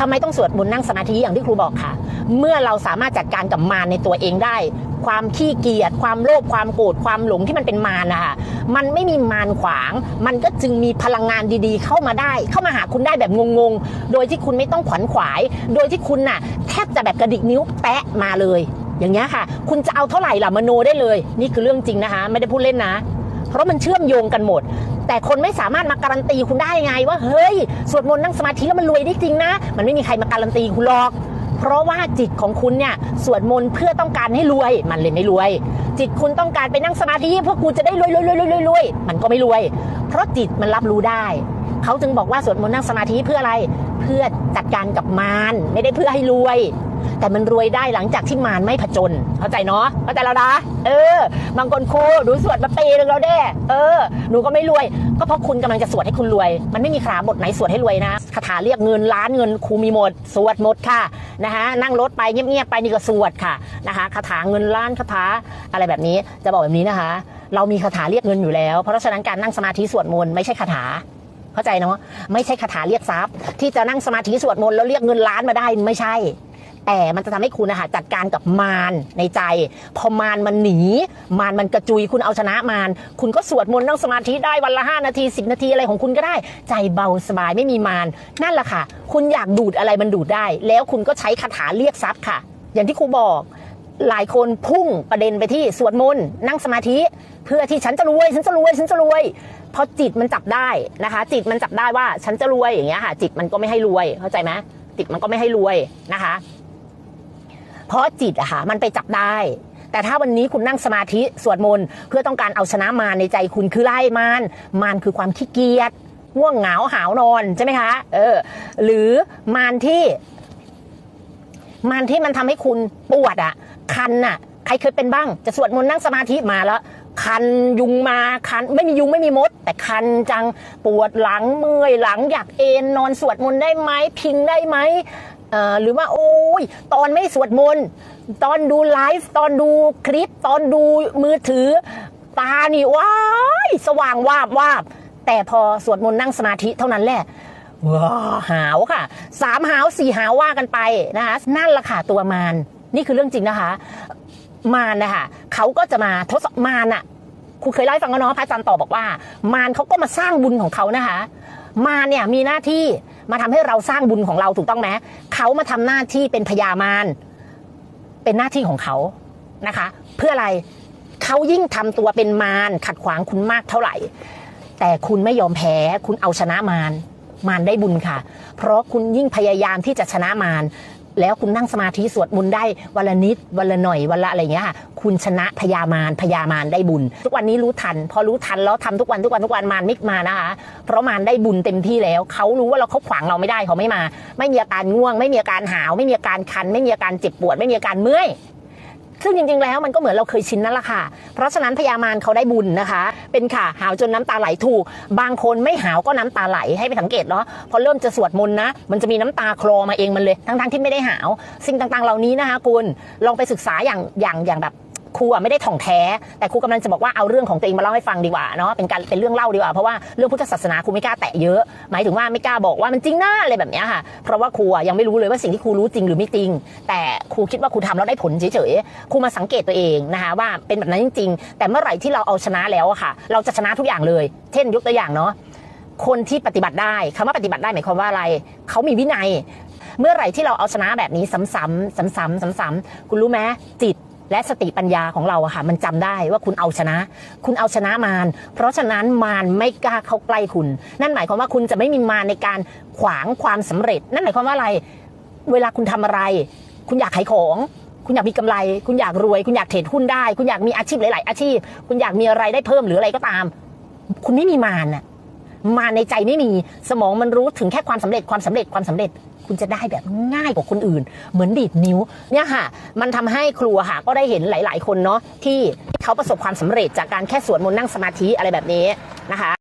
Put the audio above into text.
ทำไมต้องสวดมนต์นั่งสมาธิอย่างที่ครูบอกค่ะ เมื่อเราสามารถจัดการกับมารในตัวเองได้ ความขี้เกียจความโลภความโกรธความหลงที่มันเป็นมารนะคะมันไม่มีมารขวาง มันก็จึงมีพลังงานดีๆ เข้ามาได้ เข้ามาหาคุณได้แบบงงๆ โดยที่คุณไม่ต้องขวัญขวาย โดยที่คุณน่ะ แทบจะแบบกระดิกนิ้วแปะมาเลย อย่างเงี้ยค่ะ คุณจะเอาเท่าไหร่ล่ะมโนได้เลย นี่คือเรื่องจริงนะคะ ไม่ได้พูดเล่นนะ เพราะมันเชื่อมโยงกันหมด แต่คนไม่สามารถมาการันตีคุณได้ไง ว่าเฮ้ยสวดมนต์นั่งสมาธิแล้วมันรวยได้จริงนะ มันไม่มีใครมาการันตีคุณหรอกเพราะว่าจิตของคุณเนี่ยสวดมนต์เพื่อต้องการให้รวยมันเลยไม่รวย จิตคุณต้องการไปนั่งสมาธิเพื่อคุณจะได้รวยรวยรวยรวยรวยรวยมันก็ไม่รวย เพราะจิตมันรับรู้ได้ เขาจึงบอกว่าสวดมนต์นั่งสมาธิเพื่ออะไร เพื่อจัดการกับมารไม่ได้เพื่อให้รวย แต่มันรวยได้หลังจากที่มารไม่ผจญเข้าใจเนาะเข้าใจแล้วนะเออ บางคนครูหนูสวดมาปีนึงแล้วเด้เออหนูก็ไม่รวย ก็เพราะคุณกำลังจะสวดให้คุณรวย มันไม่มีคาถาบทไหนสวดให้รวยนะคาถาเรียกเงินล้านเงินครูมีหมด สวดหมดค่ะนะคะนั่งรถไปเงียบๆไปนี่ก็สวดค่ะนะคะคาถาเงินล้านคาถาอะไรแบบนี้จะบอกแบบนี้นะคะ เรามีคาถาเรียกเงินอยู่แล้ว เพราะฉะนั้นการนั่งสมาธิสวดมนต์ไม่ใช่คาถา เข้าใจเนาะไม่ใช่คาถาเรียกทรัพย์ ที่จะนั่งสมาธิสวดมนต์แล้วเรียกเงินล้านมาได้ไม่ใช่ แต่มันจะทำให้คุณนะคะจัดการกับมารในใจ พอมารมันหนี มารมันกระจุยคุณเอาชนะมารคุณก็สวดมนต์นั่งสมาธิได้วันละ 5 นาที 10 นาทีอะไรของคุณก็ได้ ใจเบาสบายไม่มีมารนั่นแหละค่ะ คุณอยากดูดอะไรมันดูดได้ แล้วคุณก็ใช้คาถาเรียกทรัพย์ค่ะ อย่างที่ครูบอก หลายคนพุ่งประเด็นไปที่สวดมนต์นั่งสมาธิ เพื่อที่ฉันจะรวย ฉันจะรวย ฉันจะรวยพอจิตมันจับได้นะคะ จิตมันจับได้ว่าฉันจะรวยอย่างเงี้ยค่ะ จิตมันก็ไม่ให้รวยเข้าใจไหมจิตมันก็ไม่ให้รวยนะคะ เพราะจิตอะค่ะมันไปจับได้ แต่ถ้าวันนี้คุณนั่งสมาธิสวดมนต์เพื่อต้องการเอาชนะมารในใจคุณคือไล่มารมารคือความขี้เกียจง่วงเหงาหาวนอนใช่ไหมคะ เออ หรือมารที่ มารที่มันทำให้คุณปวดอะคันอะใครเคยเป็นบ้าง จะสวดมนต์นั่งสมาธิมาแล้ว คันยุงมาคันไม่มียุงไม่มีมด แต่คันจังปวดหลังเมื่อยหลังอยากเอนนอนสวดมนต์ได้ไหมพิงได้ไหมหรือว่าโอ้ยตอนไม่สวดมนต์ตอนดูไลฟ์ตอนดูคลิป ตอนดูมือถือ ตานี่ว้ายสว่างวาบวาบแต่พอสวดมนต์นั่งสมาธิเท่านั้นแหละ หาวค่ะสามหาวสี่หาวว่ากันไปนะคะนั่นละค่ะตัวมารนี่คือเรื่องจริงนะคะ มารนะคะเขาก็จะมาทดสอบมารอะครูเคยเล่าให้ฟังแล้วเนาะพระอาจารย์ตอบบอกว่า มารเขาก็มาสร้างบุญของเขานะคะ มารเนี่ยมีหน้าที่มาทำให้เราสร้างบุญของเราถูกต้องไหมเขามาทำหน้าที่เป็นพญามารเป็นหน้าที่ของเขานะคะ เพื่ออะไรเขายิ่งทำตัวเป็นมารขัดขวางคุณมากเท่าไหร่ แต่คุณไม่ยอมแพ้คุณเอาชนะมาร มารได้บุญค่ะ เพราะคุณยิ่งพยายามที่จะชนะมารแล้วคุณนั่งสมาธิสวดมนต์ได้วันละนิดวันละหน่อยวันละอะไรอย่างเงี้ยค่ะคุณชนะพยามารพยามารได้บุญ ทุกวันนี้รู้ทัน พอรู้ทันแล้วทำทุกวันทุกวันทุกวันมารไม่มานะคะ เพราะมารได้บุญเต็มที่แล้วเขารู้ว่าเราเขาขวางเราไม่ได้เขาไม่มา ไม่มีอาการง่วง ไม่มีอาการหาว ไม่มีอาการคัน ไม่มีอาการเจ็บปวด ไม่มีอาการเมื่อย ซึ่งจริงๆ แล้วมันก็เหมือนเราเคยชินนั่นแหละค่ะ เพราะฉะนั้นพญามารเขาได้บุญนะคะ เป็นค่ะหาวจนน้ำตาไหลถูก บางคนไม่หาวก็น้ำตาไหลให้ไปสังเกตเนาะพอเริ่มจะสวดมนต์นะ มันจะมีน้ำตาคลอมาเองมันเลย ทั้งๆที่ไม่ได้หาว สิ่งต่างๆ เหล่านี้นะคะคุณลองไปศึกษาอย่างอย่างอย่างแบบ ครูอะไม่ได้ถ่องแท้ แต่ครูกำลังจะบอกว่าเอาเรื่องของตัวเองมาเล่าให้ฟังดีกว่าเนาะเป็นการเป็นเรื่องเล่าดีกว่าเพราะว่าเรื่องพุทธศาสนาครูไม่กล้าแตะเยอะ หมายถึงว่าไม่กล้าบอกว่ามันจริงหนะอะไรแบบนี้ค่ะเพราะว่าครูยังไม่รู้เลยว่าสิ่งที่ครูรู้จริงหรือไม่จริง แต่ครูคิดว่าครูทำแล้วได้ผลเฉยๆครูมาสังเกตตัวเองนะคะว่าเป็นแบบนั้นจริง ๆ แต่เมื่อไหร่ที่เราเอาชนะแล้วอะค่ะ เราจะชนะทุกอย่างเลย เช่นยกตัวอย่างเนาะคนที่ปฏิบัติได้คำว่าปฏิบัติได้หมายความว่าอะไรเขามีวินัย เมื่อไหร่ที่เราเอาชนะแบบนี้ซ้ำๆซ้ำๆซ้ำๆคุณรู้ไหมจิต และสติปัญญาของเราอะค่ะมันจำได้ว่าคุณเอาชนะ คุณเอาชนะมารเพราะฉะนั้นมารไม่กล้าเข้าใกล้คุณ นั่นหมายความว่าคุณจะไม่มีมารในการขวางความสำเร็จ นั่นหมายความว่าอะไร เวลาคุณทำอะไร คุณอยากขายของ คุณอยากมีกำไร คุณอยากรวย คุณอยากเทรดหุ้นได้ คุณอยากมีอาชีพหลาย ๆ อาชีพ คุณอยากมีอะไรได้เพิ่มหรืออะไรก็ตาม คุณไม่มีมารน่ะ มาในใจไม่มี สมองมันรู้ถึงแค่ความสำเร็จความสำเร็จความสำเร็จ คุณจะได้แบบง่ายกว่าคนอื่น เหมือนดีดนิ้วเนี่ยค่ะ มันทำให้ครูค่ะก็ได้เห็นหลาย ๆ คนเนาะที่เขาประสบความสำเร็จจากการแค่สวดมนต์นั่งสมาธิอะไรแบบนี้นะคะ